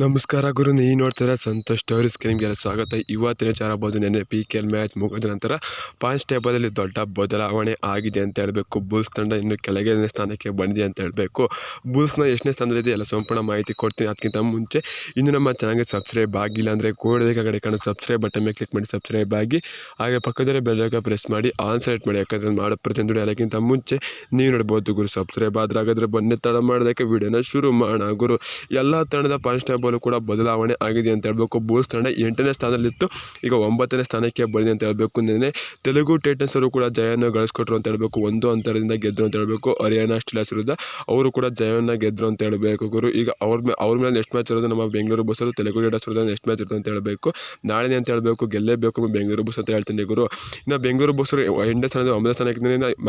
ನಮಸ್ಕಾರ ಗುರು, ನೀವು ನೋಡ್ತಾರೆ ಸಂತೋಷ್ ಸ್ಟೋರೀಸ್ಗೆ ನಿಮಗೆಲ್ಲ ಸ್ವಾಗತ. ಇವತ್ತಿನ ಚಾರಬಹುದು ನೆನೆ ಪಿ ಕೆ ಎಲ್ ಮ್ಯಾಚ್ ಮುಗಿದ ನಂತರ ಪಾಯಿಂಟ್ಸ್ ಟೇಬಲಲ್ಲಿ ದೊಡ್ಡ ಬದಲಾವಣೆ ಆಗಿದೆ ಅಂತ ಹೇಳಬೇಕು. ಬುಲ್ಸ್ ತಂಡ ಇನ್ನು ಕೆಳಗೆ ಸ್ಥಾನಕ್ಕೆ ಬಂದಿದೆ ಅಂತ ಹೇಳಬೇಕು. ಬುಲ್ಸ್ನ ಎಷ್ಟನೇ ಸ್ಥಾನದಲ್ಲಿದೆ ಎಲ್ಲ ಸಂಪೂರ್ಣ ಮಾಹಿತಿ ಕೊಡ್ತೀನಿ. ಅದಕ್ಕಿಂತ ಮುಂಚೆ ಇನ್ನು ನಮ್ಮ ಚಾನಲ್ಗೆ ಸಬ್ಸ್ಕ್ರೈಬ್ ಆಗಿಲ್ಲ ಅಂದರೆ ಕೂಡಲೇ ಕಡೆ ಕಾಣೋ ಸಬ್ಸ್ಕ್ರೈಬ್ ಬಟನ್ ಮೇಲೆ ಕ್ಲಿಕ್ ಮಾಡಿ ಸಬ್ಸ್ಕ್ರೈಬ್ ಆಗಿ, ಹಾಗೆ ಪಕ್ಕದಲ್ಲಿ ಬೆಲ್ಲಕ್ಕೆ ಪ್ರೆಸ್ ಮಾಡಿ ಆನ್ ಸೆಲೆಕ್ಟ್ ಮಾಡಿ. ಯಾಕಂದರೆ ಮಾಡೋ ಪ್ರತಿಯೊಂದು ಅದಕ್ಕಿಂತ ಮುಂಚೆ ನೀವು ನೋಡ್ಬೋದು ಗುರು ಸಬ್ಸ್ಕ್ರೈಬ್ ಆದ್ರೆ ಹಾಗಾದರೆ ಬನ್ನಿ. ತಡ ಮಾಡೋದಕ್ಕೆ ವಿಡಿಯೋನ ಶುರು ಮಾಡೋಣ ಗುರು. ಎಲ್ಲ ತಂಡದ ಪಾಯಿಂಟ್ಸ್ ಟೇಬಲ್ ಕೂಡ ಬದಲಾವಣೆ ಆಗಿದೆ ಅಂತ ಹೇಳಬೇಕು. ಬೂಲ್ಸ್ ತಂಡ ಎಂಟನೇ ಸ್ಥಾನದಲ್ಲಿತ್ತು. ಈಗ ಒಂಬತ್ತನೇ ಸ್ಥಾನಕ್ಕೆ ಬಂದಿದೆ ಅಂತ ಹೇಳಬೇಕು. ನಿನ್ನೆ ತೆಲುಗು ಟೈಟನ್ಸ್ ಅವರು ಕೂಡ ಜಯವನ್ನು ಗಳಿಸ್ಕೊಟ್ರು ಅಂತ ಹೇಳಬೇಕು. ಒಂದು ಅಂತರದಿಂದ ಗೆದ್ದರು ಅಂತ ಹೇಳಬೇಕು. ಹರಿಯಾಣ ಸ್ಟಿಲಾಸ್ ವಿರುದ್ಧ ಅವರು ಕೂಡ ಜಯವನ್ನು ಗೆದ್ದರು ಅಂತ ಹೇಳಬೇಕು ಗುರು. ಈಗ ಅವ್ರ ಅವ್ರ ಮೇಲೆ ನೆಕ್ಸ್ಟ್ ಮ್ಯಾಚ್ ಇರೋದು ನಮ್ಮ ಬೆಂಗಳೂರು ಬಸ್ಸರು ತೆಲುಗು ಟೈಟನ್ಸ್ ವಿರುದ್ಧ ನೆಕ್ಸ್ಟ್ ಮ್ಯಾಚ್ ಇರುತ್ತೆ ಅಂತ ಹೇಳಬೇಕು. ನಾಳೆನೇ ಅಂತ ಹೇಳಬೇಕು. ಗೆಲ್ಲೇಬೇಕು ಬೆಂಗಳೂರು ಬಸ್ ಅಂತ ಹೇಳ್ತೀನಿ ಗುರು. ಇನ್ನು ಬೆಂಗಳೂರು ಬಸ್ಸರು ಎಂಟನೇ ಸ್ಥಾನದ ಒಂಬತ್ತನೇ ಸ್ಥಾನಕ್ಕೆ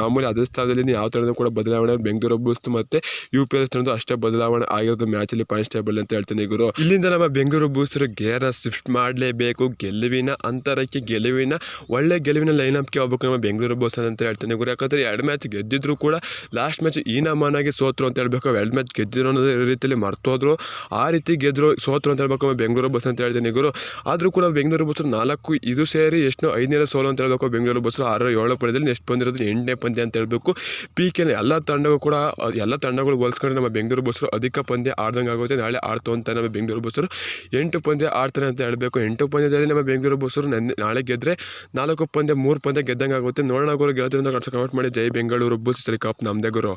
ಮಾಮೂಲಿ ಅದೇ ಸ್ಥಾನದಲ್ಲಿ ಯಾವ ಥರದ ಕೂಡ ಬದಲಾವಣೆ ಬೆಂಗಳೂರು ಬಸ್ ಮತ್ತು ಯು ಪಿ ಎಸ್ ಅಷ್ಟೇ ಬದಲಾವಣೆ ಆಗಿರೋದು ಮ್ಯಾಚಲ್ಲಿ ಪಾಯಿಂಟ್ಸ್ ಟೇಬಲ್ ಅಂತ ಹೇಳ್ತೀನಿ ಗುರು. ಇಲ್ಲಿಂದ ನಮ್ಮ ಬೆಂಗಳೂರು ಬೂಸ್ಟರ್ ಗೇರ್ನ ಶಿಫ್ಟ್ ಮಾಡಲೇಬೇಕು. ಗೆಲುವಿನ ಅಂತರಕ್ಕೆ ಗೆಲುವಿನ ಒಳ್ಳೆ ಗೆಲುವಿನ ಲೈನ್ ಅಪ್ಗೆ ಹೋಗ್ಬೇಕು ನಮ್ಮ ಬೆಂಗಳೂರು ಬಸ್ ಅಂತ ಹೇಳ್ತೀನಿ ಗುರು. ಯಾಕಂದರೆ ಎರಡು ಮ್ಯಾಚ್ ಗೆದ್ದಿದ್ರು ಕೂಡ ಲಾಸ್ಟ್ ಮ್ಯಾಚ್ ಈ ನಮನಾಗಿ ಸೋತ್ರು ಅಂತ ಹೇಳ್ಬೇಕು. ಎರಡು ಮ್ಯಾಚ್ ಗೆದ್ದಿರೋ ಅನ್ನೋದು ರೀತಿಯಲ್ಲಿ ಮರ್ತೋದ್ರು ಆ ರೀತಿ ಗೆದ್ರು, ಸೋತರು ಅಂತ ಹೇಳ್ಬೇಕು ನಮ್ಮ ಬೆಂಗಳೂರು ಬಸ್ ಅಂತ ಹೇಳ್ತೀನಿ ಗುರು. ಆದರೂ ಕೂಡ ಬೆಂಗಳೂರು ಬಸ್ ನಾಲ್ಕು ಇದು ಸೇರಿ ಎಷ್ಟು ಐದನೇ ಸೋಲು ಅಂತ ಹೇಳ್ಬೇಕು ಬೆಂಗಳೂರು ಬಸ್ ಆರು ಏಳು ಪಂದ್ಯದಲ್ಲಿ ನೆಕ್ಸ್ಟ್ ಬಂದಿರೋದು ಎಂಟನೇ ಪಂದ್ಯ ಅಂತ ಹೇಳಬೇಕು. ಪಿ ಕೆ ಎಲ್ಲ ತಂಡಗಳು ಕೂಡ, ಎಲ್ಲ ತಂಡಗಳು ಹೋಲಿಸ್ಕೊಂಡ್ರೆ ನಮ್ಮ ಬೆಂಗಳೂರು ಬಸ್ಸರು ಅಧಿಕ ಪಂದ್ಯ ಆಡ್ದಂಗೆ ಆಗುತ್ತೆ ನಾಳೆ ಆಡ್ತು ಅಂತ ನಮ್ಮ ಬೆಂಗಳೂರು ಬಸ್ಸರು ಎಂಟು ಪಂದ್ಯ ಆಡ್ತಾರೆ ಅಂತ ಹೇಳಬೇಕು. ಎಂಟು ಪಂದ್ಯದಲ್ಲಿ ನಮ್ಮ ಬೆಂಗಳೂರು ಬಸ್ಸರು ನಾಳೆ ಗೆದ್ದರೆ ನಾಲ್ಕು ಪಂದ್ಯ ಮೂರು ಪಂದ್ಯ ಗೆದ್ದಂಗೆ ಆಗುತ್ತೆ ನೋಡೋಣ ಗುರು ಗೆಲ್ತಿರೋದು ಕಮೆಂಟ್ ಮಾಡಿ. ಜೈ ಬೆಂಗಳೂರು, ಬುಲ್ಸ್ ಕಪ್. ನಮ್ಮದೇ ಗುರು.